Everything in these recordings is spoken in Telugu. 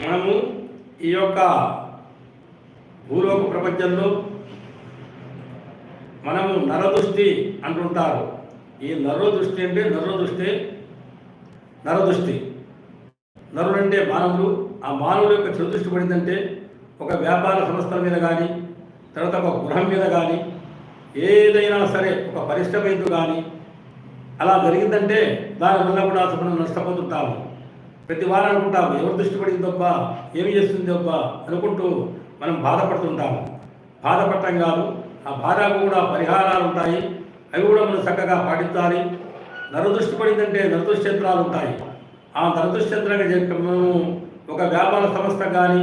మనము ఈ యొక్క భూలోక ప్రపంచంలో మనము నరదృష్టి అంటుంటారు. ఈ నరదృష్టి అంటే నరదృష్టి నరదృష్టి. నరుడు అంటే మానవులు. ఆ మానవుడు యొక్క చెడుదృష్టి పడిందంటే ఒక వ్యాపార సంస్థల మీద కానీ తర్వాత ఒక గృహం మీద కానీ ఏదైనా సరే ఒక పరిశ్రమ కానీ అలా జరిగిందంటే దానివల్ల కూడా అసలు మనం నష్టపోతుంటాము. ప్రతి వారం అనుకుంటాము. ఎవరు దృష్టి పడిందబ్బా ఏమి చేస్తుంది అబ్బా అనుకుంటూ మనం బాధపడుతుంటాము. బాధపడటం కాదు ఆ బాధకు కూడా పరిహారాలు ఉంటాయి. అవి కూడా మనం చక్కగా పాటించాలి. నరదృష్టి పడిందంటే నరదృష్టి యంత్రాలు ఉంటాయి. ఆ నరదృష్టి యంత్రాన్ని మనము ఒక వ్యాపార సంస్థ కానీ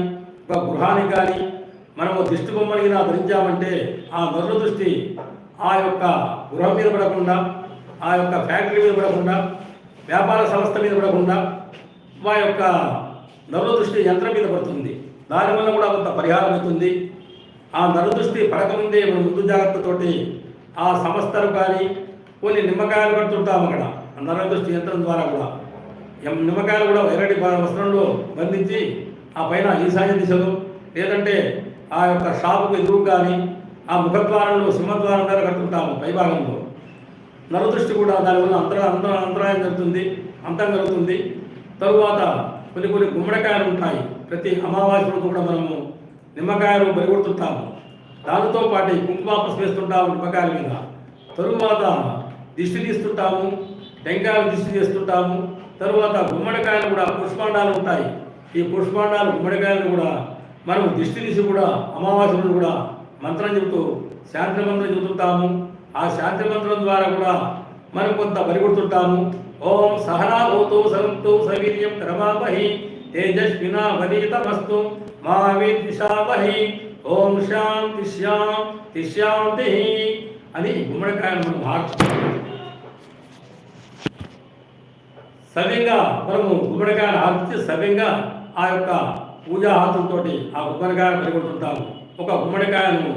ఒక గృహానికి కానీ మనము దిష్టి బొమ్మని ధరించామంటే ఆ నరుల దృష్టి ఆ యొక్క గృహం మీద పడకుండా ఆ యొక్క ఫ్యాక్టరీ మీద పడకుండా వ్యాపార సంస్థ మీద పడకుండా మా యొక్క నరుల దృష్టి యంత్రం మీద పడుతుంది. దానివల్ల కూడా కొంత పరిహారం అవుతుంది. ఆ నరదృష్టి పడకముందే మన ముందు జాగ్రత్తతోటి ఆ సంస్థలు కానీ కొన్ని నిమ్మకాయలు కడుతుంటాం అక్కడ. ఆ నరదృష్టి యంత్రం ద్వారా కూడా. నిమ్మకాయలు కూడా ఎర్రటి వస్త్రంలో బంధించి ఆ పైన ఈశాన్య దిశలో లేదంటే ఆ యొక్క షాపుకు ఎదురు కానీ ఆ ముఖద్వారంలో సింహద్వారం ద్వారా కడుతుంటాము పైభాగంలో నరదృష్టి కూడా దానివల్ల అంతర అంత అంతరాయం జరుగుతుంది అంతం కలుగుతుంది తరువాత కొన్ని కొన్ని గుమ్మడికాయలు ఉంటాయి. ప్రతి అమావాస్య రోజు కూడా మనము నిమ్మకాయలు బరిగొడుతుంటాము. దానితో పాటు కుంకుమ పసుపు నిమ్మకాయల మీద. తరువాత దిష్టి తీస్తుంటాము టెంకాయలు దిష్టి చేస్తుంటాము తరువాత గుమ్మడికాయలు కూడా పుష్పాండాలు ఉంటాయి. ఈ పుష్పాండాలు గుమ్మడికాయలు కూడా మనం దిష్టి తీసి కూడా అమావాస్య రోజు కూడా మంత్రం చెబుతూ శాంతి మంత్రం చెబుతుంటాము. ఆ శాంతి మంత్రం ద్వారా కూడా మనం కొంత బరిగొడుతుంటాము ఓం సహనా భూతు సవీర్యం క్రమావహి తేజస్వినా వనీతమస్తు మా విద్విషావహి ఓం శాంతి శాంతి శాంతి అని గుమ్మడికాయను మనం మార్చుకుంటాం. సవ్యంగా మనము గుమ్మడికాయను ఆర్చి సవ్యంగా ఆ యొక్క పూజా హాతంతో ఆ గుమ్మడికాయను పరిగొడుతుంటాము ఒక గుమ్మడికాయను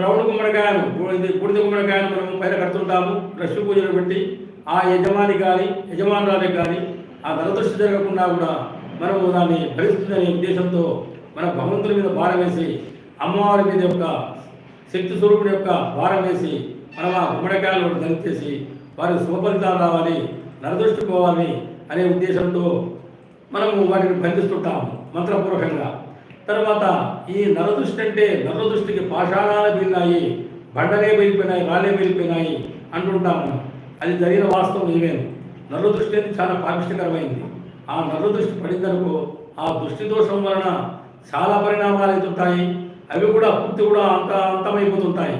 రౌండ్ గుమ్మడికాయను బూడిద గుమ్మడికాయలు గుమ్మడికాయను మనం పైన కడుతుంటాము. లక్ష్మీ పూజలు పెట్టి ఆ యజమాని కానీ యజమానురాలికి కానీ ఆ నరదృష్టి జరగకుండా కూడా మనము దాన్ని భరిస్తుందనే ఉద్దేశంతో మన భగవంతుని మీద భారం వేసి అమ్మవారి మీద యొక్క శక్తి స్వరూపుడి యొక్క భారం వేసి మనం ఆ గుమ్మడికాయలు దంచేసి వారి శుభఫలితాలు రావాలి నరదృష్టి పోవాలి అనే ఉద్దేశంతో మనము వాటిని బంధిస్తుంటాము మంత్రపూర్వకంగా. తర్వాత ఈ నరదృష్టి అంటే నరదృష్టికి పాషాణాలు మిగిలినాయి బండలే మిగిలిపోయినాయి రాళ్ళే మిగిలిపోయినాయి అంటుంటాము. అది జరిగిన వాస్తవం నిజమేను నరదృష్టి అనేది చాలా పాపిష్టకరమైంది ఆ నరదృష్టి పడిందనుకో ఆ దృష్టి దోషం వలన చాలా పరిణామాలు అవుతుంటాయి అవి కూడా పూర్తి కూడా అంత అంతమైపోతుంటాయి.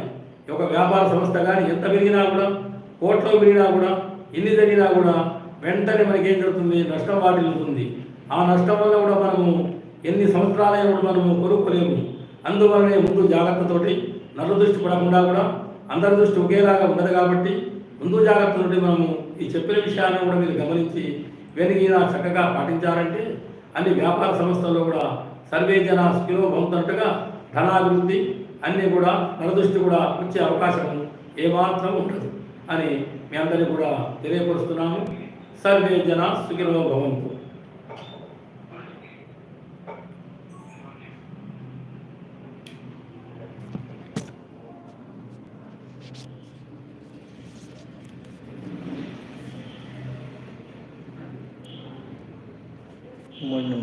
ఒక వ్యాపార సంస్థ కానీ ఎంత పెరిగినా కూడా కోట్లో పెరిగినా కూడా ఎన్ని జరిగినా కూడా వెంటనే మనకి ఏం జరుగుతుంది? నష్టం వాటిల్లుతుంది. ఆ నష్టం వల్ల కూడా మనము ఎన్ని సంవత్సరాలైనా కూడా మనము కొనుక్కోలేము అందువల్లనే ముందు జాగ్రత్తతోటి నల్ల దృష్టి పడకుండా కూడా అందరి దృష్టి ఒకేలాగా ఉండదు కాబట్టి ముందు జాగ్రత్తతోటి మనము ఈ చెప్పిన విషయాన్ని కూడా మీరు గమనించి వెనుగిన చక్కగా పాటించారంటే అన్ని వ్యాపార సంస్థల్లో కూడా సర్వే జన స్కిలో భవంతున్నట్టుగా ధనాభివృద్ధి అన్నీ కూడా నరదృష్టి కూడా వచ్చే అవకాశం ఏమాత్రం ఉండదు అని మీ అందరికీ కూడా తెలియపరుస్తున్నాము. సర్వే జన సుఖినో భవంతు. многим.